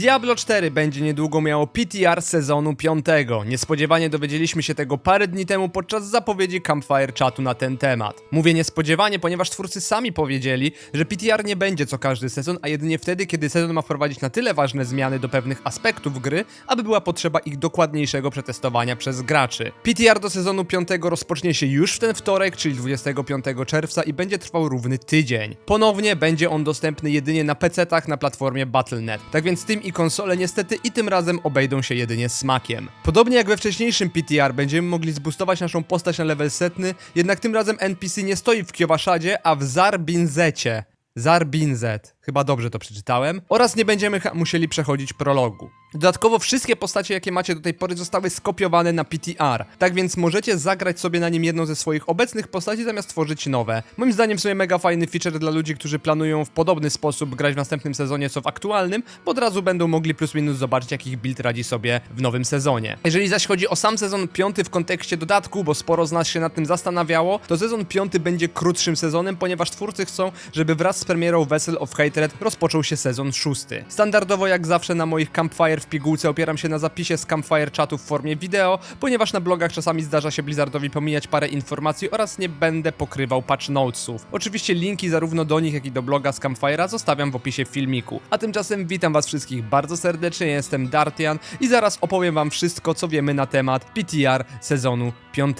Diablo 4 będzie niedługo miało PTR sezonu 5. Niespodziewanie dowiedzieliśmy się tego parę dni temu podczas zapowiedzi Campfire czatu na ten temat. Mówię niespodziewanie, ponieważ twórcy sami powiedzieli, że PTR nie będzie co każdy sezon, a jedynie wtedy, kiedy sezon ma wprowadzić na tyle ważne zmiany do pewnych aspektów gry, aby była potrzeba ich dokładniejszego przetestowania przez graczy. PTR do sezonu 5 rozpocznie się już w ten wtorek, czyli 25 czerwca i będzie trwał równy tydzień. Ponownie będzie on dostępny jedynie na PC-tach na platformie Battle.net. Tak więc Steam i konsole niestety i tym razem obejdą się jedynie smakiem. Podobnie jak we wcześniejszym PTR będziemy mogli zboostować naszą postać na level setny, jednak tym razem NPC nie stoi w Kiowaszadzie, a w Zarbinzecie. Zarbinzet, chyba dobrze to przeczytałem, oraz nie będziemy musieli przechodzić prologu. Dodatkowo wszystkie postacie, jakie macie do tej pory, zostały skopiowane na PTR, tak więc możecie zagrać sobie na nim jedną ze swoich obecnych postaci, zamiast tworzyć nowe. Moim zdaniem w sumie mega fajny feature dla ludzi, którzy planują w podobny sposób grać w następnym sezonie, co w aktualnym, bo od razu będą mogli plus minus zobaczyć, jakich build radzi sobie w nowym sezonie. Jeżeli zaś chodzi o sam sezon piąty w kontekście dodatku, bo sporo z nas się nad tym zastanawiało, to sezon piąty będzie krótszym sezonem, ponieważ twórcy chcą, żeby wraz z premierą Vessel of Rozpoczął się sezon szósty. Standardowo jak zawsze na moich Campfire w pigułce opieram się na zapisie z Campfire czatu w formie wideo, ponieważ na blogach czasami zdarza się Blizzardowi pomijać parę informacji oraz nie będę pokrywał patch notesów. Oczywiście linki zarówno do nich, jak i do bloga z Campfire'a zostawiam w opisie filmiku. A tymczasem witam was wszystkich bardzo serdecznie, jestem Dartian i zaraz opowiem wam wszystko, co wiemy na temat PTR sezonu 5.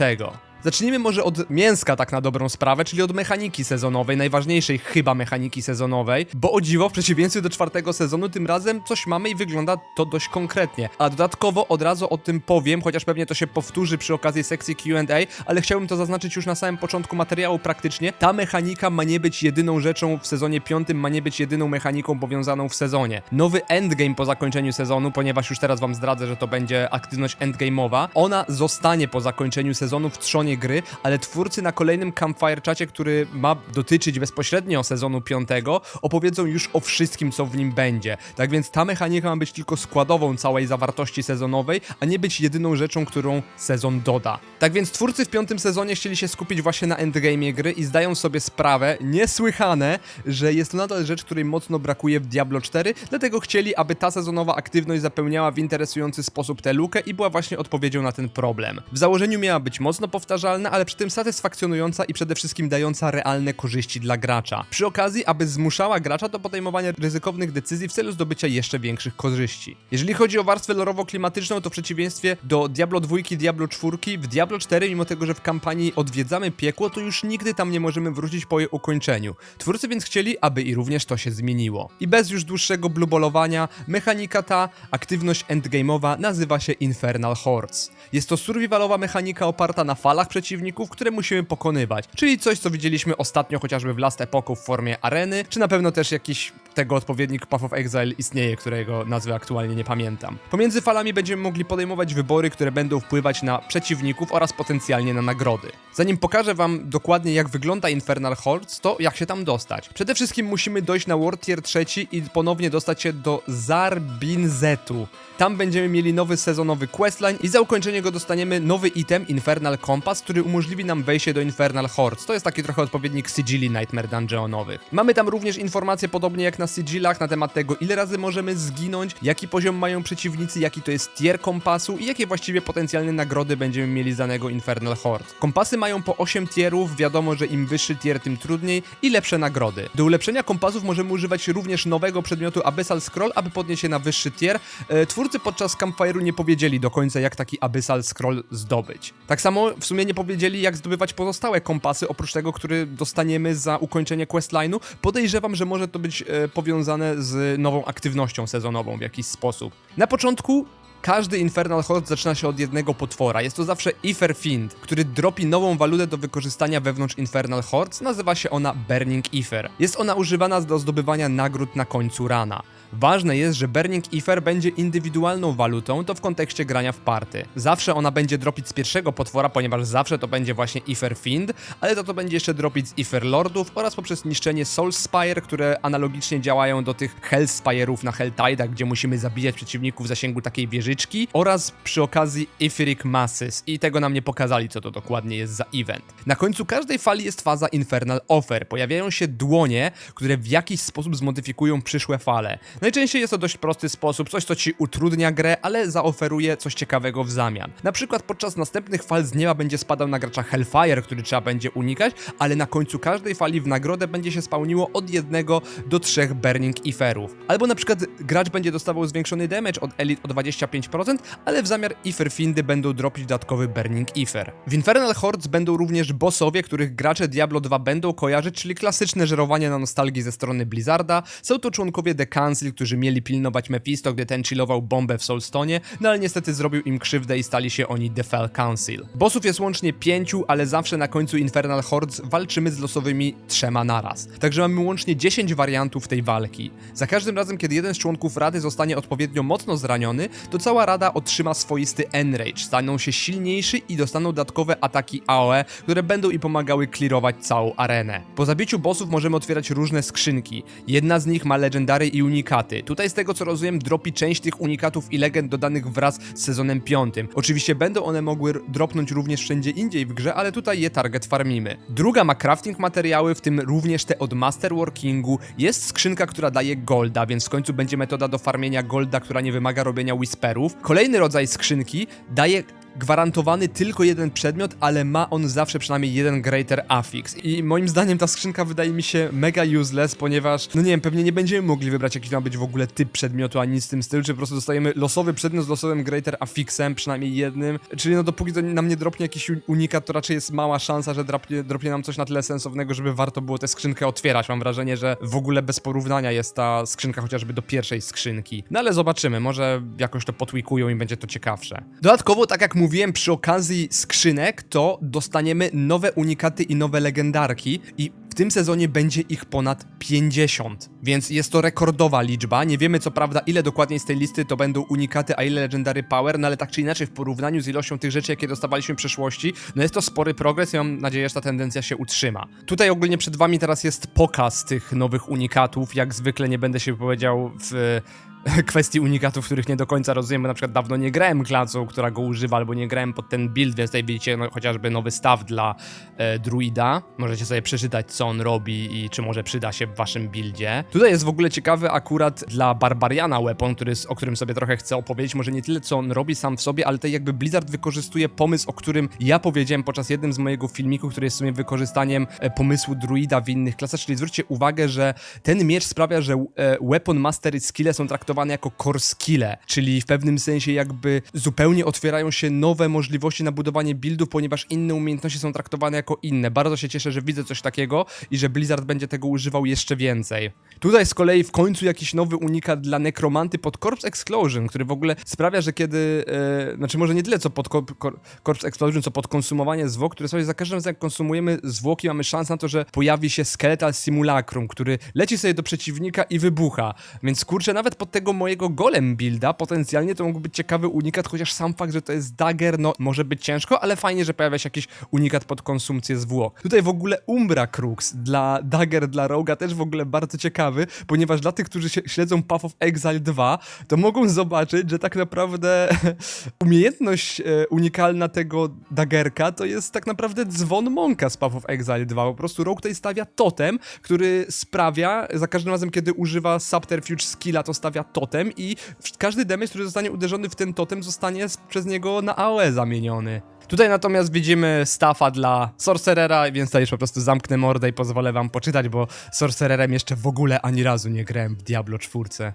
Zacznijmy może od mięska, tak na dobrą sprawę, czyli od mechaniki sezonowej, najważniejszej chyba mechaniki sezonowej, bo o dziwo, w przeciwieństwie do czwartego sezonu, tym razem coś mamy i wygląda to dość konkretnie. A dodatkowo od razu o tym powiem, chociaż pewnie to się powtórzy przy okazji sekcji QA, ale chciałbym to zaznaczyć już na samym początku materiału praktycznie. Ta mechanika ma nie być jedyną rzeczą w sezonie piątym, ma nie być jedyną mechaniką powiązaną w sezonie. Nowy endgame po zakończeniu sezonu, ponieważ już teraz wam zdradzę, że to będzie aktywność endgame'owa, ona zostanie po zakończeniu sezonu w trzonie gry, ale twórcy na kolejnym Campfire czacie, który ma dotyczyć bezpośrednio sezonu piątego, opowiedzą już o wszystkim, co w nim będzie. Tak więc ta mechanika ma być tylko składową całej zawartości sezonowej, a nie być jedyną rzeczą, którą sezon doda. Tak więc twórcy w piątym sezonie chcieli się skupić właśnie na endgame'ie gry i zdają sobie sprawę, niesłychane, że jest to nadal rzecz, której mocno brakuje w Diablo 4, dlatego chcieli, aby ta sezonowa aktywność zapełniała w interesujący sposób tę lukę i była właśnie odpowiedzią na ten problem. W założeniu miała być mocno powtarzalna, ale przy tym satysfakcjonująca i przede wszystkim dająca realne korzyści dla gracza. Przy okazji, aby zmuszała gracza do podejmowania ryzykownych decyzji w celu zdobycia jeszcze większych korzyści. Jeżeli chodzi o warstwę lorowo-klimatyczną, to w przeciwieństwie do Diablo 2 i Diablo 4, w Diablo 4, mimo tego, że w kampanii odwiedzamy piekło, to już nigdy tam nie możemy wrócić po jej ukończeniu. Twórcy więc chcieli, aby i również to się zmieniło. I bez już dłuższego blubolowania, mechanika ta, aktywność endgame'owa nazywa się Infernal Hordes. Jest to survivalowa mechanika oparta na falach przeciwników, które musimy pokonywać, czyli coś, co widzieliśmy ostatnio chociażby w Last Epochu w formie areny, czy na pewno też jakiś tego odpowiednik Path of Exile istnieje, którego nazwy aktualnie nie pamiętam. Pomiędzy falami będziemy mogli podejmować wybory, które będą wpływać na przeciwników oraz potencjalnie na nagrody. Zanim pokażę wam dokładnie jak wygląda Infernal Hordes, to jak się tam dostać. Przede wszystkim musimy dojść na World Tier 3 i ponownie dostać się do Zarbinzetu. Tam będziemy mieli nowy sezonowy questline i za ukończenie go dostaniemy nowy item Infernal Compass, który umożliwi nam wejście do Infernal Hordes. To jest taki trochę odpowiednik Sigilli Nightmare Dungeonowych. Mamy tam również informacje podobnie jak na Sigillach na temat tego ile razy możemy zginąć, jaki poziom mają przeciwnicy, jaki to jest tier kompasu i jakie właściwie potencjalne nagrody będziemy mieli z danego Infernal Horde. Kompasy mają po 8 tierów, wiadomo, że im wyższy tier tym trudniej i lepsze nagrody. Do ulepszenia kompasów możemy używać również nowego przedmiotu Abyssal Scroll, aby podnieść się na wyższy tier. E, Twórcy podczas Campfire'u nie powiedzieli do końca jak taki Abyssal Scroll zdobyć. Tak samo w sumie powiedzieli jak zdobywać pozostałe kompasy, oprócz tego, który dostaniemy za ukończenie questline'u. Podejrzewam, że może to być e, powiązane z nową aktywnością sezonową w jakiś sposób. Na początku każdy Infernal Horde zaczyna się od jednego potwora. Jest to zawsze Ifer Fiend, który dropi nową walutę do wykorzystania wewnątrz Infernal Hordes. Nazywa się ona Burning Ifer. Jest ona używana do zdobywania nagród na końcu rana. Ważne jest, że Burning Ifer będzie indywidualną walutą, to w kontekście grania w party. Zawsze ona będzie dropić z pierwszego potwora, ponieważ zawsze to będzie właśnie Ifer Fiend, ale to to będzie jeszcze dropić z Ifer Lordów oraz poprzez niszczenie Soul Spire, które analogicznie działają do tych Hell Spire'ów na Helltide'ach, gdzie musimy zabijać przeciwników w zasięgu takiej wieżyczki oraz przy okazji Etheric Masses i tego nam nie pokazali, co to dokładnie jest za event. Na końcu każdej fali jest faza Infernal Offer. Pojawiają się dłonie, które w jakiś sposób zmodyfikują przyszłe fale. Najczęściej jest to dość prosty sposób, coś co ci utrudnia grę, ale zaoferuje coś ciekawego w zamian. Na przykład podczas następnych fal z nieba będzie spadał na gracza Hellfire, który trzeba będzie unikać, ale na końcu każdej fali w nagrodę będzie się spełniło od jednego do trzech Burning Iferów. Albo na przykład gracz będzie dostawał zwiększony damage od Elite o 25%, ale w zamiar Ifer Findy będą dropić dodatkowy Burning Ifer. W Infernal Hordes będą również bossowie, których gracze Diablo 2 będą kojarzyć, czyli klasyczne żerowanie na nostalgii ze strony Blizzarda. Są to członkowie The Council, którzy mieli pilnować Mephisto, gdy ten chillował bombę w Soulstone, no ale niestety zrobił im krzywdę i stali się oni The Fell Council. Bossów jest łącznie pięciu, ale zawsze na końcu Infernal Hordes walczymy z losowymi trzema naraz. Także mamy łącznie 10 wariantów tej walki. Za każdym razem, kiedy jeden z członków Rady zostanie odpowiednio mocno zraniony, to cała Rada otrzyma swoisty Enrage, staną się silniejsi i dostaną dodatkowe ataki AOE, które będą im pomagały clearować całą arenę. Po zabiciu bossów możemy otwierać różne skrzynki. Jedna z nich ma legendary i unikaty. Tutaj z tego co rozumiem dropi część tych unikatów i legend dodanych wraz z sezonem 5. Oczywiście będą one mogły dropnąć również wszędzie indziej w grze, ale tutaj je target farmimy. Druga ma crafting materiały, w tym również te od Masterworkingu. Jest skrzynka, która daje golda, więc w końcu będzie metoda do farmienia golda, która nie wymaga robienia whisperów. Kolejny rodzaj skrzynki daje gwarantowany tylko jeden przedmiot, ale ma on zawsze przynajmniej jeden greater affix. I moim zdaniem ta skrzynka wydaje mi się mega useless, ponieważ, no nie wiem, pewnie nie będziemy mogli wybrać jaki ma być w ogóle typ przedmiotu, ani nic tym stylu, czy po prostu dostajemy losowy przedmiot z losowym greater affixem, przynajmniej jednym. Czyli no dopóki to nam nie dropnie jakiś unikat, to raczej jest mała szansa, że dropnie, dropnie nam coś na tyle sensownego, żeby warto było tę skrzynkę otwierać. Mam wrażenie, że w ogóle bez porównania jest ta skrzynka chociażby do pierwszej skrzynki. No ale zobaczymy, może jakoś to potwikują i będzie to ciekawsze. Dodatkowo, tak jak mówiłem, przy okazji skrzynek, to dostaniemy nowe unikaty i nowe legendarki i w tym sezonie będzie ich ponad 50, więc jest to rekordowa liczba. Nie wiemy co prawda ile dokładnie z tej listy to będą unikaty, a ile Legendary Power, no ale tak czy inaczej w porównaniu z ilością tych rzeczy, jakie dostawaliśmy w przeszłości, no jest to spory progres i mam nadzieję, że ta tendencja się utrzyma. Tutaj ogólnie przed wami teraz jest pokaz tych nowych unikatów. Jak zwykle nie będę się wypowiedział w kwestii unikatów, których nie do końca rozumiem, bo na przykład dawno nie grałem klasą, która go używa, albo nie grałem pod ten build, więc tutaj widzicie no, chociażby nowy staw dla e, druida. Możecie sobie przeczytać, co on robi i czy może przyda się w waszym buildzie. Tutaj jest w ogóle ciekawy akurat dla Barbariana weapon, który, o którym sobie trochę chcę opowiedzieć. Może nie tyle, co on robi sam w sobie, ale tutaj jakby Blizzard wykorzystuje pomysł, o którym ja powiedziałem podczas jednym z mojego filmiku, który jest w sumie wykorzystaniem e, pomysłu druida w innych klasach, czyli zwróćcie uwagę, że ten miecz sprawia, że e, weapon mastery skille są traktowane jako core skille, czyli w pewnym sensie jakby zupełnie otwierają się nowe możliwości na budowanie buildów, ponieważ inne umiejętności są traktowane jako inne. Bardzo się cieszę, że widzę coś takiego i że Blizzard będzie tego używał jeszcze więcej. Tutaj z kolei w końcu jakiś nowy unikat dla nekromanty pod Corpse Explosion, który w ogóle sprawia, że kiedy, e, znaczy może nie tyle co pod Corp- Cor- Corpse Explosion, co pod konsumowanie zwłok, które sobie za każdym razem jak konsumujemy zwłoki, mamy szansę na to, że pojawi się Skeletal Simulacrum, który leci sobie do przeciwnika i wybucha. Więc kurczę, nawet pod tego mojego golem builda potencjalnie to mógł być ciekawy unikat, chociaż sam fakt, że to jest dagger, no może być ciężko, ale fajnie, że pojawia się jakiś unikat pod konsumpcję zwłok. Tutaj w ogóle Umbra Crux dla dagger, dla Roga też w ogóle bardzo ciekawy, ponieważ dla tych, którzy śledzą Path of Exile 2, to mogą zobaczyć, że tak naprawdę umiejętność e, unikalna tego dagerka to jest tak naprawdę dzwon Monka z Path of Exile 2. Po prostu Rogue tutaj stawia totem, który sprawia, za każdym razem, kiedy używa Subterfuge skilla, to stawia totem i każdy damage, który zostanie uderzony w ten totem, zostanie przez niego na AOE zamieniony. Tutaj natomiast widzimy staffa dla Sorcerera, więc tutaj już po prostu zamknę mordę i pozwolę wam poczytać, bo Sorcererem jeszcze w ogóle ani razu nie grałem w Diablo 4.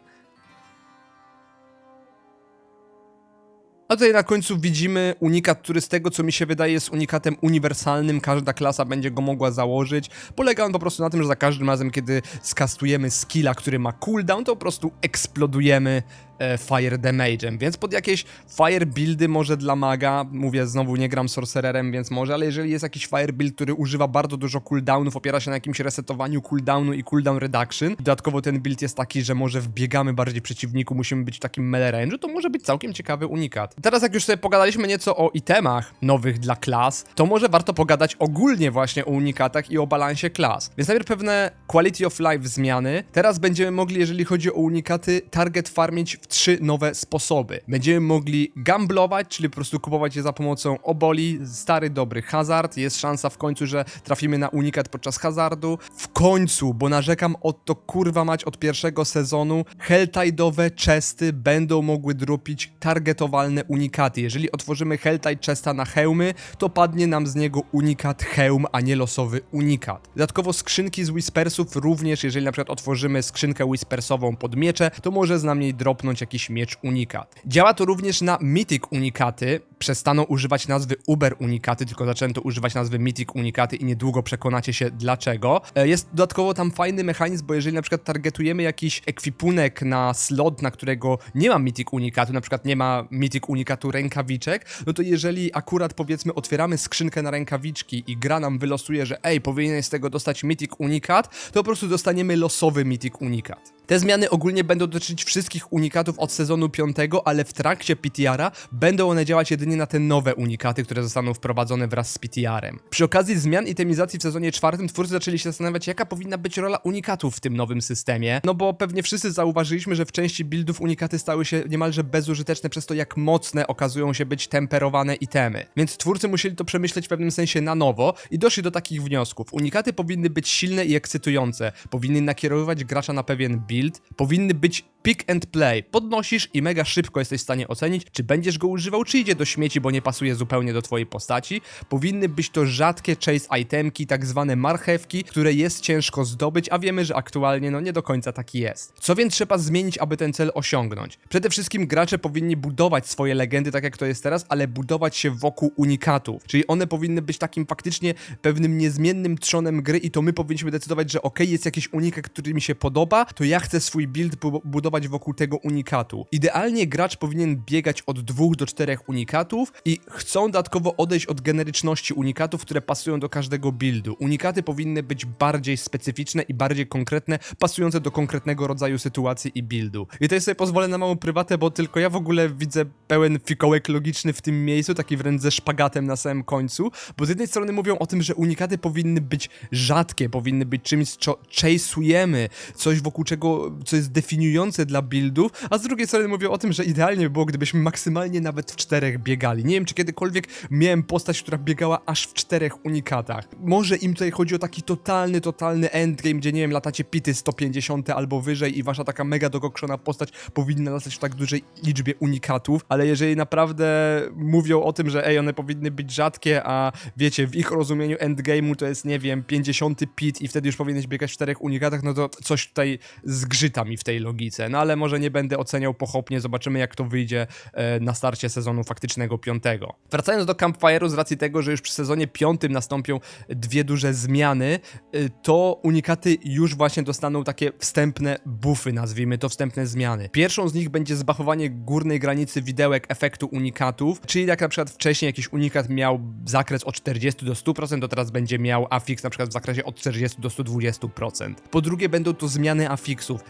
A tutaj na końcu widzimy unikat, który z tego co mi się wydaje jest unikatem uniwersalnym, każda klasa będzie go mogła założyć. Polega on po prostu na tym, że za każdym razem, kiedy skastujemy skilla, który ma cooldown, to po prostu eksplodujemy fire damage'em, więc pod jakieś fire buildy może dla maga, mówię znowu nie gram sorcererem, więc może, ale jeżeli jest jakiś fire build, który używa bardzo dużo cooldownów, opiera się na jakimś resetowaniu cooldownu i cooldown reduction, dodatkowo ten build jest taki, że może wbiegamy bardziej przeciwniku, musimy być w takim melee range'u, to może być całkiem ciekawy unikat. Teraz jak już sobie pogadaliśmy nieco o itemach nowych dla klas, to może warto pogadać ogólnie właśnie o unikatach i o balansie klas. Więc najpierw pewne quality of life zmiany. Teraz będziemy mogli, jeżeli chodzi o unikaty, target farmić trzy nowe sposoby. Będziemy mogli gamblować, czyli po prostu kupować je za pomocą oboli, stary dobry hazard, jest szansa w końcu, że trafimy na unikat podczas hazardu. W końcu, bo narzekam o to kurwa mać od pierwszego sezonu, Helltide'owe chesty będą mogły dropić targetowalne unikaty. Jeżeli otworzymy Helltide chesta na hełmy, to padnie nam z niego unikat hełm, a nie losowy unikat. Dodatkowo skrzynki z Whispersów również, jeżeli na przykład otworzymy skrzynkę Whispersową pod miecze, to może z nam niej dropnąć jakiś miecz unikat. Działa to również na Mythic unikaty. Przestaną używać nazwy Uber unikaty, tylko zaczęto używać nazwy Mythic unikaty i niedługo przekonacie się dlaczego. E, Jest dodatkowo tam fajny mechanizm, bo jeżeli na przykład targetujemy jakiś ekwipunek na slot, na którego nie ma Mythic unikatu, na przykład nie ma Mythic unikatu rękawiczek, no to jeżeli akurat powiedzmy otwieramy skrzynkę na rękawiczki i gra nam wylosuje, że ej, powinieneś z tego dostać Mythic unikat, to po prostu dostaniemy losowy Mythic unikat. Te zmiany ogólnie będą dotyczyć wszystkich unikatów od sezonu 5, ale w trakcie PTR-a będą one działać jedynie na te nowe unikaty, które zostaną wprowadzone wraz z PTR-em. Przy okazji zmian itemizacji w sezonie 4 twórcy zaczęli się zastanawiać, jaka powinna być rola unikatów w tym nowym systemie, no bo pewnie wszyscy zauważyliśmy, że w części buildów unikaty stały się niemalże bezużyteczne przez to, jak mocne okazują się być temperowane itemy. Więc twórcy musieli to przemyśleć w pewnym sensie na nowo i doszli do takich wniosków. Unikaty powinny być silne i ekscytujące, powinny nakierowywać gracza na pewien build, powinny być pick and play. Podnosisz i mega szybko jesteś w stanie ocenić, czy będziesz go używał, czy idzie do śmieci, bo nie pasuje zupełnie do twojej postaci. Powinny być to rzadkie chase itemki, tak zwane marchewki, które jest ciężko zdobyć, a wiemy, że aktualnie no nie do końca taki jest. Co więc trzeba zmienić, aby ten cel osiągnąć? Przede wszystkim gracze powinni budować swoje legendy, tak jak to jest teraz, ale budować się wokół unikatów. Czyli one powinny być takim faktycznie pewnym niezmiennym trzonem gry i to my powinniśmy decydować, że ok, jest jakiś unikat, który mi się podoba, to ja chcę swój build bu- budować wokół tego unikatu. Idealnie gracz powinien biegać od dwóch do czterech unikatów i chcą dodatkowo odejść od generyczności unikatów, które pasują do każdego buildu. Unikaty powinny być bardziej specyficzne i bardziej konkretne, pasujące do konkretnego rodzaju sytuacji i buildu. I tutaj sobie pozwolę na małą prywatę, bo tylko ja w ogóle widzę pełen fikołek logiczny w tym miejscu, taki wręcz ze szpagatem na samym końcu, bo z jednej strony mówią o tym, że unikaty powinny być rzadkie, powinny być czymś, co chase'ujemy, coś wokół czego, co jest definiujące dla buildów, a z drugiej strony mówią o tym, że idealnie by było, gdybyśmy maksymalnie nawet w czterech biegali. Nie wiem, czy kiedykolwiek miałem postać, która biegała aż w czterech unikatach. Może im tutaj chodzi o taki totalny, totalny endgame, gdzie nie wiem, latacie pity 150 albo wyżej i wasza taka mega dokokszona postać powinna latać w tak dużej liczbie unikatów, ale jeżeli naprawdę mówią o tym, że ej, one powinny być rzadkie, a wiecie, w ich rozumieniu endgame'u to jest, nie wiem, 50 pit i wtedy już powinieneś biegać w czterech unikatach, no to coś tutaj zgrzyta mi w tej logice. No ale może nie będę oceniał pochopnie, zobaczymy jak to wyjdzie e, na starcie sezonu faktycznego piątego. Wracając do Campfire'u, z racji tego, że już przy sezonie piątym nastąpią dwie duże zmiany, e, to unikaty już właśnie dostaną takie wstępne buffy, nazwijmy to wstępne zmiany. Pierwszą z nich będzie zbafowanie górnej granicy widełek efektu unikatów, czyli jak na przykład wcześniej jakiś unikat miał zakres od 40 do 100%, to teraz będzie miał afix na przykład w zakresie od 40 do 120%. Po drugie będą to zmiany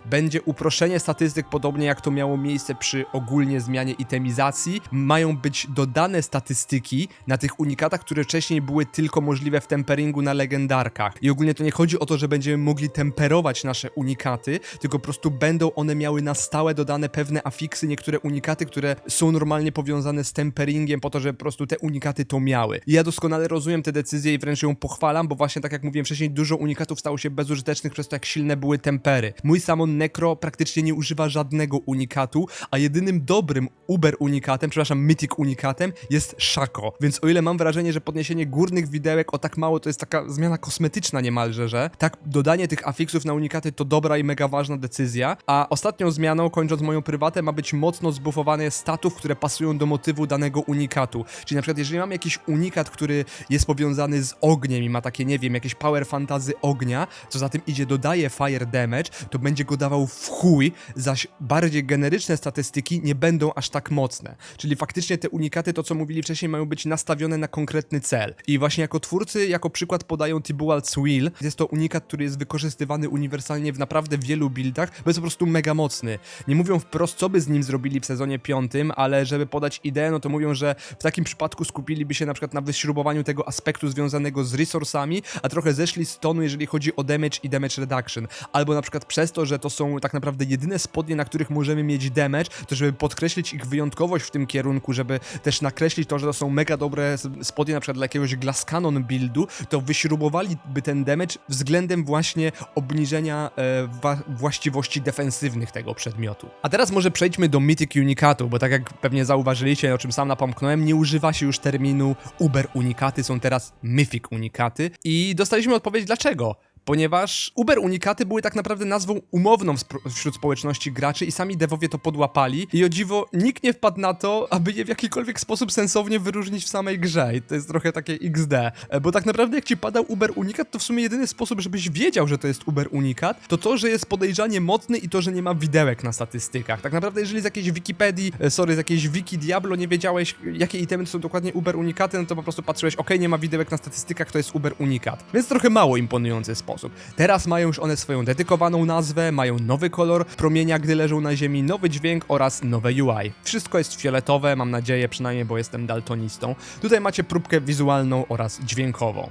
Będzie uproszczenie statystyk, podobnie jak to miało miejsce przy ogólnie zmianie itemizacji. Mają być dodane statystyki na tych unikatach, które wcześniej były tylko możliwe w temperingu na legendarkach. I ogólnie to nie chodzi o to, że będziemy mogli temperować nasze unikaty, tylko po prostu będą one miały na stałe dodane pewne afiksy, niektóre unikaty, które są normalnie powiązane z temperingiem, po to, żeby po prostu te unikaty to miały. I ja doskonale rozumiem te decyzje i wręcz ją pochwalam, bo właśnie tak jak mówiłem wcześniej, dużo unikatów stało się bezużytecznych przez to, jak silne były tempery. Mój Samon Necro praktycznie nie używa żadnego unikatu, a jedynym dobrym Uber unikatem, przepraszam, Mythic unikatem jest Shaco. Więc o ile mam wrażenie, że podniesienie górnych widełek o tak mało to jest taka zmiana kosmetyczna niemalże, że tak dodanie tych afiksów na unikaty to dobra i mega ważna decyzja, a ostatnią zmianą, kończąc moją prywatę, ma być mocno zbufowane statów, które pasują do motywu danego unikatu. Czyli na przykład jeżeli mam jakiś unikat, który jest powiązany z ogniem i ma takie, nie wiem, jakieś power fantazy ognia, co za tym idzie dodaje fire damage, to będzie go dawał w chuj, zaś bardziej generyczne statystyki nie będą aż tak mocne. Czyli faktycznie te unikaty, to co mówili wcześniej, mają być nastawione na konkretny cel. I właśnie jako twórcy, jako przykład podają Tibualt's Wheel. Jest to unikat, który jest wykorzystywany uniwersalnie w naprawdę wielu buildach, bo jest po prostu mega mocny. Nie mówią wprost, co by z nim zrobili w sezonie piątym, ale żeby podać ideę, no to mówią, że w takim przypadku skupiliby się na przykład na wyśrubowaniu tego aspektu związanego z resursami, a trochę zeszli z tonu, jeżeli chodzi o damage i damage reduction. Albo na przykład przez to, że to są tak naprawdę jedyne spodnie, na których możemy mieć damage, to żeby podkreślić ich wyjątkowość w tym kierunku, żeby też nakreślić to, że to są mega dobre spodnie na przykład dla jakiegoś Glass Cannon buildu, to wyśrubowaliby ten damage względem właśnie obniżenia e, właściwości defensywnych tego przedmiotu. A teraz może przejdźmy do Mythic Unikatu, bo tak jak pewnie zauważyliście, o czym sam napomknąłem, nie używa się już terminu Uber Unikaty, są teraz Mythic Unikaty i dostaliśmy odpowiedź dlaczego. Ponieważ Uber Unikaty były tak naprawdę nazwą umowną wśród społeczności graczy i sami devowie to podłapali i o dziwo nikt nie wpadł na to, aby je w jakikolwiek sposób sensownie wyróżnić w samej grze i to jest trochę takie XD, E, bo tak naprawdę jak ci padał Uber Unikat, to w sumie jedyny sposób, żebyś wiedział, że to jest Uber Unikat, to to, że jest podejrzanie mocny i to, że nie ma widełek na statystykach. Tak naprawdę jeżeli z jakiejś Wikipedii, e, sorry, z jakiejś Wiki Diablo nie wiedziałeś, jakie itemy są dokładnie Uber Unikaty, no to po prostu patrzyłeś, ok, nie ma widełek na statystykach, to jest Uber Unikat. Więc trochę mało imponujący sposób. Teraz mają już one swoją dedykowaną nazwę, mają nowy kolor promienia, gdy leżą na ziemi, nowy dźwięk oraz nowe UI. Wszystko jest fioletowe, mam nadzieję przynajmniej, bo jestem daltonistą. Tutaj macie próbkę wizualną oraz dźwiękową.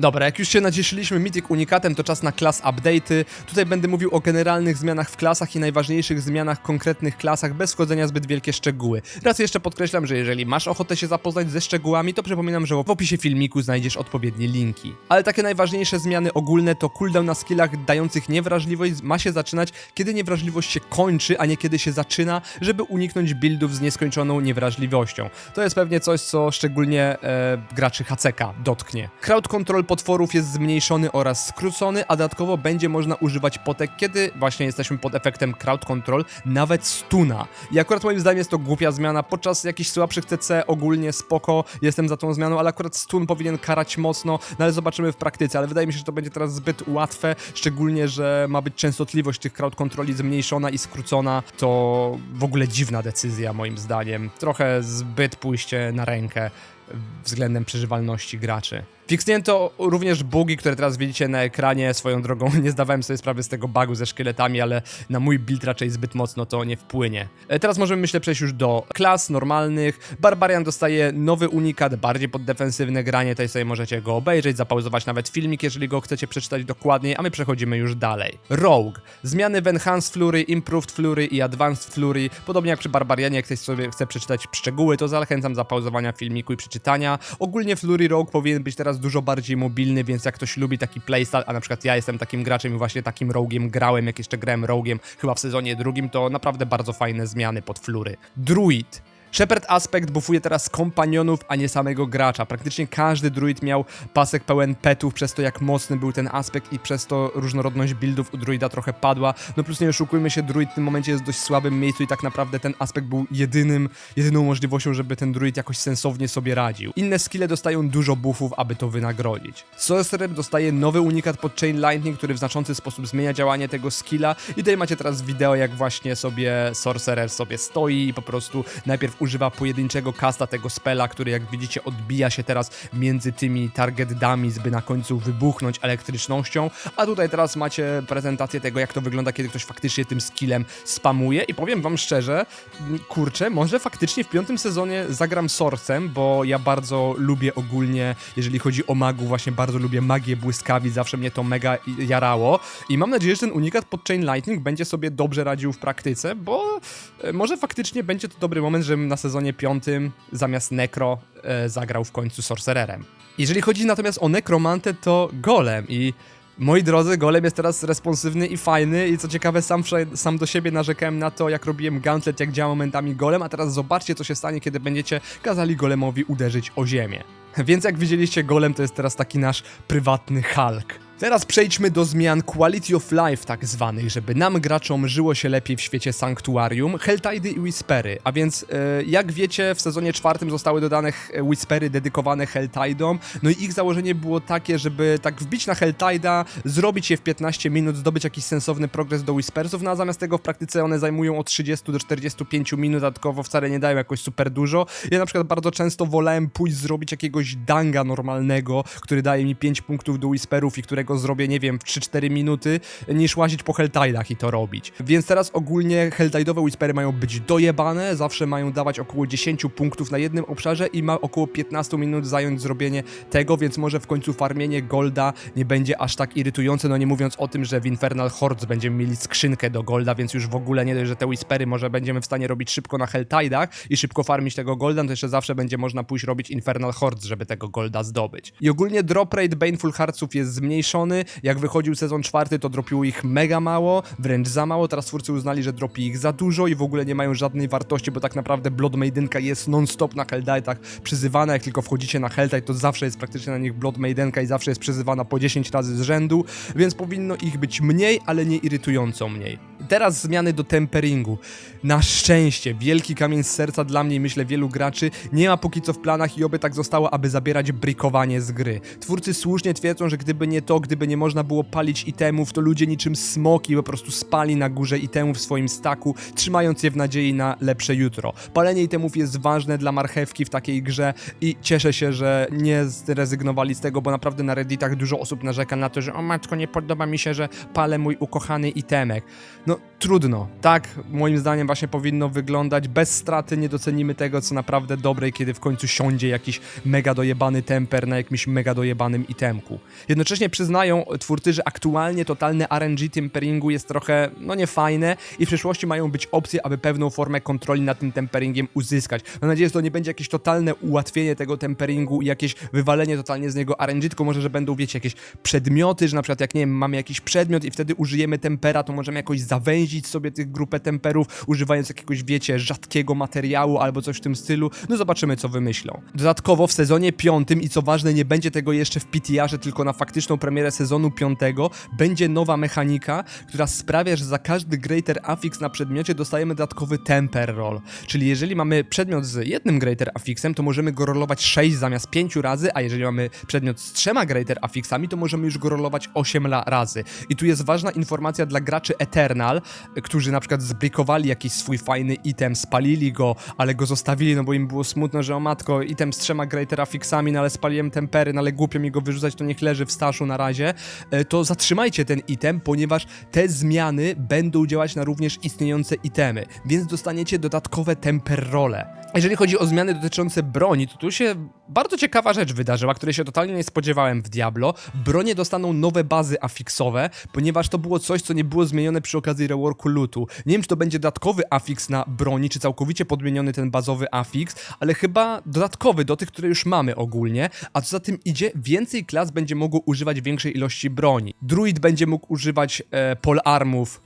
Dobra, jak już się nacieszyliśmy Mythic Unikatem, to czas na klas update'y. Tutaj będę mówił o generalnych zmianach w klasach i najważniejszych zmianach w konkretnych klasach, bez wchodzenia zbyt wielkie szczegóły. Raz jeszcze podkreślam, że jeżeli masz ochotę się zapoznać ze szczegółami, to przypominam, że w opisie filmiku znajdziesz odpowiednie linki. Ale takie najważniejsze zmiany ogólne to cooldown na skillach dających niewrażliwość ma się zaczynać, kiedy niewrażliwość się kończy, a nie kiedy się zaczyna, żeby uniknąć buildów z nieskończoną niewrażliwością. To jest pewnie coś, co szczególnie e, graczy HCK dotknie. Crowd control potworów jest zmniejszony oraz skrócony, a dodatkowo będzie można używać potek, kiedy właśnie jesteśmy pod efektem crowd control, nawet stuna. I akurat moim zdaniem jest to głupia zmiana. Podczas jakichś słabszych TC ogólnie spoko, jestem za tą zmianą, ale akurat stun powinien karać mocno, no ale zobaczymy w praktyce. Ale wydaje mi się, że to będzie teraz zbyt łatwe, szczególnie, że ma być częstotliwość tych crowd controli zmniejszona i skrócona. To w ogóle dziwna decyzja moim zdaniem. Trochę zbyt pójście na rękę względem przeżywalności graczy. Fiksnięto również bugi, które teraz widzicie na ekranie. Swoją drogą nie zdawałem sobie sprawy z tego bugu ze szkieletami, ale na mój build raczej zbyt mocno to nie wpłynie. E, Teraz możemy myślę przejść już do klas normalnych. Barbarian dostaje nowy unikat, bardziej pod defensywne granie. Tutaj sobie możecie go obejrzeć, zapauzować nawet filmik, jeżeli go chcecie przeczytać dokładniej, a my przechodzimy już dalej. Rogue. Zmiany w Enhanced Flurry, Improved Flurry i Advanced Flurry. Podobnie jak przy Barbarianie, jak ktoś sobie chce przeczytać szczegóły, to zachęcam do pauzowania filmiku i przeczytania. Ogólnie Flurry Rogue powinien być teraz dużo bardziej mobilny, więc jak ktoś lubi taki playstyle, a na przykład ja jestem takim graczem i właśnie takim Rogue'iem grałem, jak jeszcze grałem Rogue'iem chyba w sezonie drugim, to naprawdę bardzo fajne zmiany pod Flury. Druid. Shepard Aspect buffuje teraz kompanionów, a nie samego gracza. Praktycznie każdy druid miał pasek pełen petów, przez to jak mocny był ten aspekt i przez to różnorodność buildów u druida trochę padła. No plus nie oszukujmy się, druid w tym momencie jest w dość słabym miejscu i tak naprawdę ten aspekt był jedynym, jedyną możliwością, żeby ten druid jakoś sensownie sobie radził. Inne skille dostają dużo buffów, aby to wynagrodzić. Sorcerer dostaje nowy unikat pod Chain Lightning, który w znaczący sposób zmienia działanie tego skilla i tutaj macie teraz wideo, jak właśnie sobie Sorcerer sobie stoi i po prostu najpierw używa pojedynczego casta tego spela, który jak widzicie odbija się teraz między tymi target dummies, by na końcu wybuchnąć elektrycznością, a tutaj teraz macie prezentację tego, jak to wygląda, kiedy ktoś faktycznie tym skillem spamuje. I powiem wam szczerze, kurczę, może faktycznie w piątym sezonie zagram Sorcem, bo ja bardzo lubię ogólnie, jeżeli chodzi o magów, właśnie bardzo lubię magię błyskawic, zawsze mnie to mega jarało. I mam nadzieję, że ten unikat pod Chain Lightning będzie sobie dobrze radził w praktyce, bo e, może faktycznie będzie to dobry moment, żebym na sezonie piątym zamiast Necro e, zagrał w końcu Sorcererem. Jeżeli chodzi natomiast o Nekromantę, to Golem i Moi drodzy, Golem jest teraz responsywny i fajny i co ciekawe, sam, sam do siebie narzekałem na to, jak robiłem gauntlet, jak działa momentami Golem, a teraz zobaczcie, co się stanie, kiedy będziecie kazali Golemowi uderzyć o ziemię. Więc jak widzieliście, Golem to jest teraz taki nasz prywatny Hulk. Teraz przejdźmy do zmian quality of life tak zwanych, żeby nam graczom żyło się lepiej w świecie Sanktuarium, Helltidy i Whispery. A więc e, jak wiecie w sezonie czwartym zostały dodane Whispery dedykowane Helltidom, no i ich założenie było takie, żeby tak wbić na Helltida, zrobić je w 15 minut, zdobyć jakiś sensowny progres do Whispersów, no a zamiast tego w praktyce one zajmują od 30 do 45 minut, dodatkowo wcale nie dają jakoś super dużo. Ja na przykład bardzo często wolałem pójść zrobić jakiegoś danga normalnego, który daje mi 5 punktów do Whisperów i którego zrobię, nie wiem, w 3-4 minuty, niż łazić po Helltidach i to robić. Więc teraz ogólnie Helltidowe Whispery mają być dojebane, zawsze mają dawać około 10 punktów na jednym obszarze i ma około 15 minut zająć zrobienie tego, więc może w końcu farmienie Golda nie będzie aż tak irytujące, no nie mówiąc o tym, że w Infernal Hordes będziemy mieli skrzynkę do Golda, więc już w ogóle nie dość, że te Whispery może będziemy w stanie robić szybko na Helltidach i szybko farmić tego Golda, no to jeszcze zawsze będzie można pójść robić Infernal Hordes, żeby tego Golda zdobyć. I ogólnie drop rate Baneful Heartsów jest zmniejszony, jak wychodził sezon czwarty, to dropiło ich mega mało, wręcz za mało, teraz twórcy uznali, że dropi ich za dużo i w ogóle nie mają żadnej wartości, bo tak naprawdę Blood Maidenka jest non-stop na Helltidach przyzywana, jak tylko wchodzicie na Helltide, to zawsze jest praktycznie na nich Blood Maidenka i zawsze jest przyzywana po 10 razy z rzędu, więc powinno ich być mniej, ale nie irytująco mniej. Teraz zmiany do temperingu. Na szczęście, wielki kamień z serca dla mnie i myślę wielu graczy, nie ma póki co w planach i oby tak zostało, aby zabierać brikowanie z gry. Twórcy słusznie twierdzą, że gdyby nie to, gdyby nie można było palić itemów, to ludzie niczym smoki po prostu spali na górze itemów w swoim staku, trzymając je w nadziei na lepsze jutro. Palenie itemów jest ważne dla marchewki w takiej grze i cieszę się, że nie zrezygnowali z tego, bo naprawdę na redditach dużo osób narzeka na to, że o matko, nie podoba mi się, że palę mój ukochany itemek. No trudno. Tak, moim zdaniem właśnie powinno wyglądać. Bez straty nie docenimy tego, co naprawdę dobre, kiedy w końcu siądzie jakiś mega dojebany temper na jakimś mega dojebanym itemku. Jednocześnie przyznają twórcy, że aktualnie totalne RNG temperingu jest trochę, no nie fajne i w przyszłości mają być opcje, aby pewną formę kontroli nad tym temperingiem uzyskać. Mam nadzieję, że to nie będzie jakieś totalne ułatwienie tego temperingu i jakieś wywalenie totalnie z niego RNG, tylko może, że będą, wiecie, jakieś przedmioty, że na przykład jak, nie wiem, mamy jakiś przedmiot i wtedy użyjemy tempera, to możemy jakoś zawęzić sobie tych grupę temperów, używając jakiegoś, wiecie, rzadkiego materiału albo coś w tym stylu. No zobaczymy, co wymyślą. Dodatkowo w sezonie piątym i co ważne, nie będzie tego jeszcze w PTR-ze, tylko na faktyczną premierę sezonu piątego, będzie nowa mechanika, która sprawia, że za każdy Greater Affix na przedmiocie dostajemy dodatkowy temper roll. Czyli jeżeli mamy przedmiot z jednym Greater Affixem, to możemy go rolować 6 zamiast 5 razy, a jeżeli mamy przedmiot z trzema Greater Affixami, to możemy już go rolować 8 la- razy. I tu jest ważna informacja dla graczy Eternal, którzy na przykład zbrikowali jakiś swój fajny item, spalili go, ale go zostawili, no bo im było smutno, że o matko, item z trzema Greater Affixami, no ale spaliłem tempery, no ale głupio mi go wyrzucać, to niech leży w staszu na razie, e, to zatrzymajcie ten item, ponieważ te zmiany będą działać na również istniejące itemy, więc dostaniecie dodatkowe temper role. Jeżeli chodzi o zmiany dotyczące broni, to tu się bardzo ciekawa rzecz wydarzyła, której się totalnie nie spodziewałem w Diablo. Bronie dostaną nowe bazy afixowe, ponieważ to było coś, co nie było zmienione przy okazji reworku lootu. Nie wiem, czy to będzie dodatkowy afix na broni, czy całkowicie podmieniony ten bazowy afix, ale chyba dodatkowy do tych, które już mamy ogólnie, a co za tym idzie, więcej klas będzie mogło używać większej ilości broni. Druid będzie mógł używać e,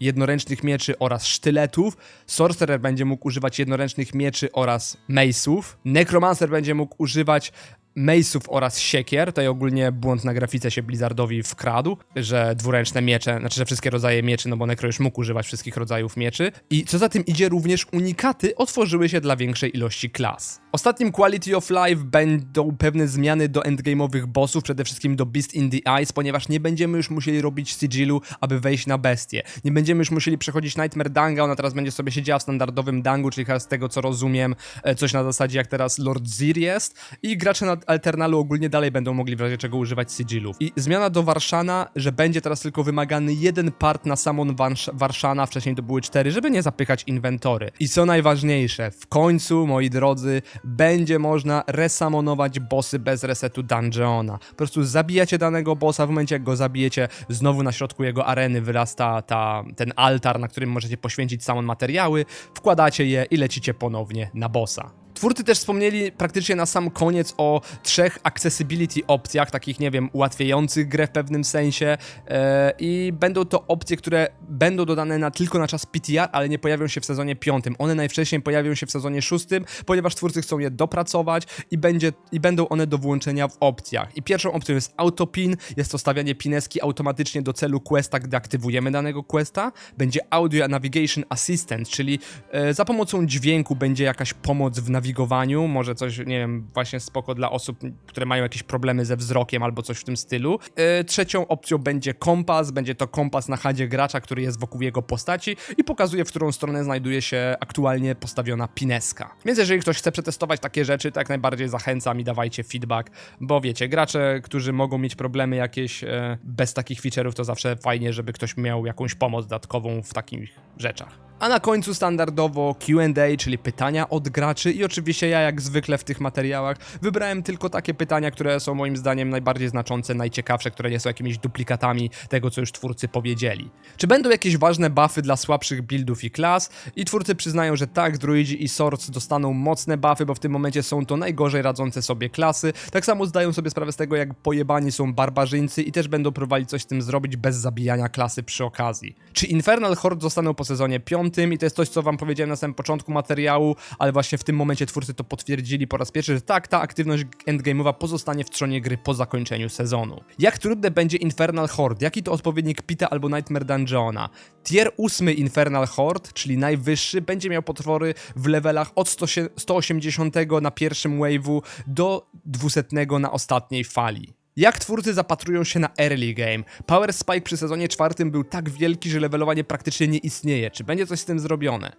jednoręcznych mieczy oraz sztyletów, Sorcerer będzie mógł używać jednoręcznych mieczy oraz mace'ów, Necromancer będzie mógł używać mace'ów oraz siekier. Tutaj ogólnie błąd na grafice się Blizzardowi wkradł, że dwuręczne miecze, znaczy, że wszystkie rodzaje mieczy, no bo Necro już mógł używać wszystkich rodzajów mieczy. I co za tym idzie, również unikaty otworzyły się dla większej ilości klas. Ostatnim Quality of Life będą pewne zmiany do endgame'owych bossów, przede wszystkim do Beast in the Eyes, ponieważ nie będziemy już musieli robić sigillu, aby wejść na bestię. Nie będziemy już musieli przechodzić Nightmare Danga, ona teraz będzie sobie siedziała w standardowym dangu, czyli z tego co rozumiem, e, coś na zasadzie jak teraz Lord Zir jest i gracze na Alternalu ogólnie dalej będą mogli w razie czego używać sigillów. I zmiana do Warszana, że będzie teraz tylko wymagany jeden part na samon Warsz- Warszana, wcześniej to były cztery, żeby nie zapychać inwentory. I co najważniejsze, w końcu, moi drodzy, będzie można resamonować bossy bez resetu dungeona. Po prostu zabijacie danego bossa, w momencie jak go zabijecie, znowu na środku jego areny wyrasta ta, ten altar, na którym możecie poświęcić samon materiały, wkładacie je i lecicie ponownie na bossa. Twórcy też wspomnieli praktycznie na sam koniec o trzech accessibility opcjach, takich, nie wiem, ułatwiających grę w pewnym sensie e, i będą to opcje, które będą dodane na, tylko na czas PTR, ale nie pojawią się w sezonie piątym. One najwcześniej pojawią się w sezonie szóstym, ponieważ twórcy chcą je dopracować i, będzie, i będą one do włączenia w opcjach. I pierwszą opcją jest autopin, jest to stawianie pineski automatycznie do celu questa, gdy aktywujemy danego questa. Będzie Audio Navigation Assistant, czyli e, za pomocą dźwięku będzie jakaś pomoc w nawigowaniu, może coś, nie wiem, właśnie spoko dla osób, które mają jakieś problemy ze wzrokiem albo coś w tym stylu. E, trzecią opcją będzie kompas, będzie to kompas na chadzie gracza, który jest wokół jego postaci i pokazuje, w którą stronę znajduje się aktualnie postawiona pineska. Więc jeżeli ktoś chce przetestować takie rzeczy, to jak najbardziej zachęcam i dawajcie feedback, bo wiecie, gracze, którzy mogą mieć problemy jakieś e, bez takich feature'ów, to zawsze fajnie, żeby ktoś miał jakąś pomoc dodatkową w takich rzeczach. A na końcu standardowo QA, czyli pytania od graczy i oczywiście ja jak zwykle w tych materiałach wybrałem tylko takie pytania, które są moim zdaniem najbardziej znaczące, najciekawsze, które nie są jakimiś duplikatami tego, co już twórcy powiedzieli. Czy będą jakieś ważne buffy dla słabszych buildów i klas? I twórcy przyznają, że tak, druidzi i swords dostaną mocne buffy, bo w tym momencie są to najgorzej radzące sobie klasy. Tak samo zdają sobie sprawę z tego, jak pojebani są barbarzyńcy i też będą próbowali coś z tym zrobić bez zabijania klasy przy okazji. Czy Infernal Horde zostaną po sezonie 5 i to jest coś, co wam powiedziałem na samym początku materiału, ale właśnie w tym momencie twórcy to potwierdzili po raz pierwszy, że tak, ta aktywność endgame'owa pozostanie w trzonie gry po zakończeniu sezonu. Jak trudne będzie Infernal Horde? Jaki to odpowiednik Pita albo Nightmare Dungeona? Tier 8 Infernal Horde, czyli najwyższy, będzie miał potwory w levelach od 100 180 na pierwszym wave'u do 200 na ostatniej fali. Jak twórcy zapatrują się na early game? Power spike przy sezonie czwartym był tak wielki, że levelowanie praktycznie nie istnieje. Czy będzie coś z tym zrobione?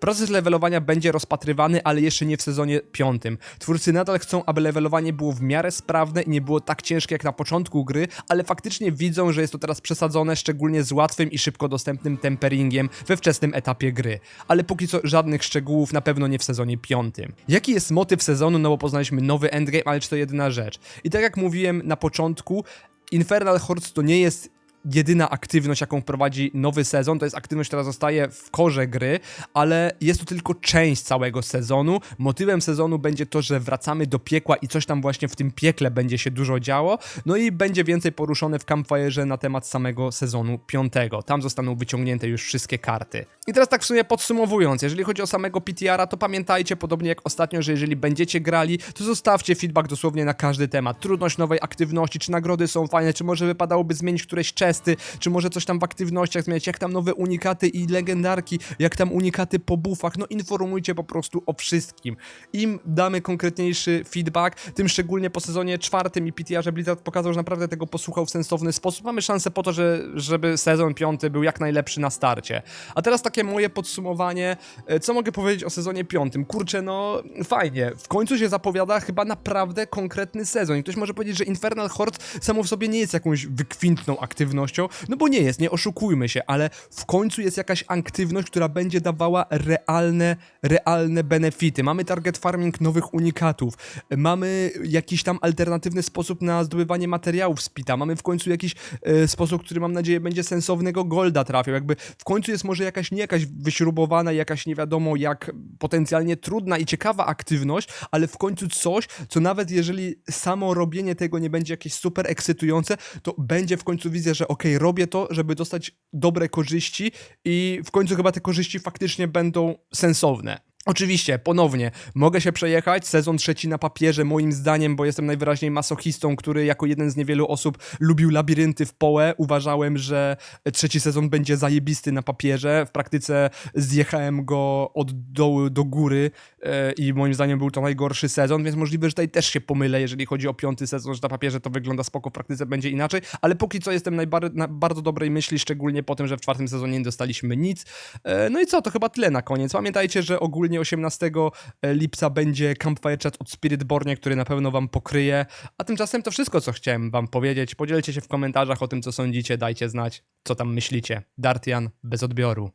Proces levelowania będzie rozpatrywany, ale jeszcze nie w sezonie piątym. Twórcy nadal chcą, aby levelowanie było w miarę sprawne i nie było tak ciężkie jak na początku gry, ale faktycznie widzą, że jest to teraz przesadzone, szczególnie z łatwym i szybko dostępnym temperingiem we wczesnym etapie gry. Ale póki co żadnych szczegółów, na pewno nie w sezonie piątym. Jaki jest motyw sezonu? No bo poznaliśmy nowy endgame, ale czy to jedyna rzecz? I tak jak mówiłem na początku, Infernal Hordes to nie jest jedyna aktywność, jaką prowadzi nowy sezon, to jest aktywność, która zostaje w korze gry, ale jest to tylko część całego sezonu. Motywem sezonu będzie to, że wracamy do piekła i coś tam właśnie w tym piekle będzie się dużo działo, no i będzie więcej poruszone w Campfire'ze na temat samego sezonu piątego. Tam zostaną wyciągnięte już wszystkie karty. I teraz tak w sumie podsumowując, jeżeli chodzi o samego PTR-a, to pamiętajcie, podobnie jak ostatnio, że jeżeli będziecie grali, to zostawcie feedback dosłownie na każdy temat. Trudność nowej aktywności, czy nagrody są fajne, czy może wypadałoby zmienić któreś testy, czy może coś tam w aktywnościach zmieniać, jak tam nowe unikaty i legendarki, jak tam unikaty po buffach, no informujcie po prostu o wszystkim. Im damy konkretniejszy feedback, tym szczególnie po sezonie czwartym i PTR, że Blizzard pokazał, że naprawdę tego posłuchał w sensowny sposób. Mamy szansę po to, że, żeby sezon piąty był jak najlepszy na starcie. A teraz takie moje podsumowanie. E, Co mogę powiedzieć o sezonie piątym? Kurczę, no fajnie. W końcu się zapowiada chyba naprawdę konkretny sezon. I ktoś może powiedzieć, że Infernal Horde samo w sobie nie jest jakąś wykwintną aktywnością, no bo nie jest, nie oszukujmy się, ale w końcu jest jakaś aktywność, która będzie dawała realne, realne benefity. Mamy target farming nowych unikatów, mamy jakiś tam alternatywny sposób na zdobywanie materiałów z pita, mamy w końcu jakiś e, sposób, który mam nadzieję będzie sensownego golda trafiał, jakby w końcu jest może jakaś nie jakaś wyśrubowana, jakaś nie wiadomo jak potencjalnie trudna i ciekawa aktywność, ale w końcu coś, co nawet jeżeli samo robienie tego nie będzie jakieś super ekscytujące, to będzie w końcu wizja, że okej, robię to, żeby dostać dobre korzyści i w końcu chyba te korzyści faktycznie będą sensowne. Oczywiście, ponownie, mogę się przejechać, sezon trzeci na papierze, moim zdaniem, bo jestem najwyraźniej masochistą, który jako jeden z niewielu osób lubił labirynty w połę. Uważałem, że trzeci sezon będzie zajebisty na papierze. W praktyce zjechałem go od dołu do góry e, i moim zdaniem był to najgorszy sezon, więc możliwe, że tutaj też się pomylę, jeżeli chodzi o piąty sezon, że na papierze to wygląda spoko, w praktyce będzie inaczej, ale póki co jestem na bardzo dobrej myśli, szczególnie po tym, że w czwartym sezonie nie dostaliśmy nic. E, No i co, to chyba tyle na koniec. Pamiętajcie, że ogólnie 18 lipca będzie Campfire Chat od Spiritbornia, który na pewno wam pokryje. A tymczasem to wszystko, co chciałem wam powiedzieć. Podzielcie się w komentarzach o tym, co sądzicie, dajcie znać, co tam myślicie. Dartian bez odbioru.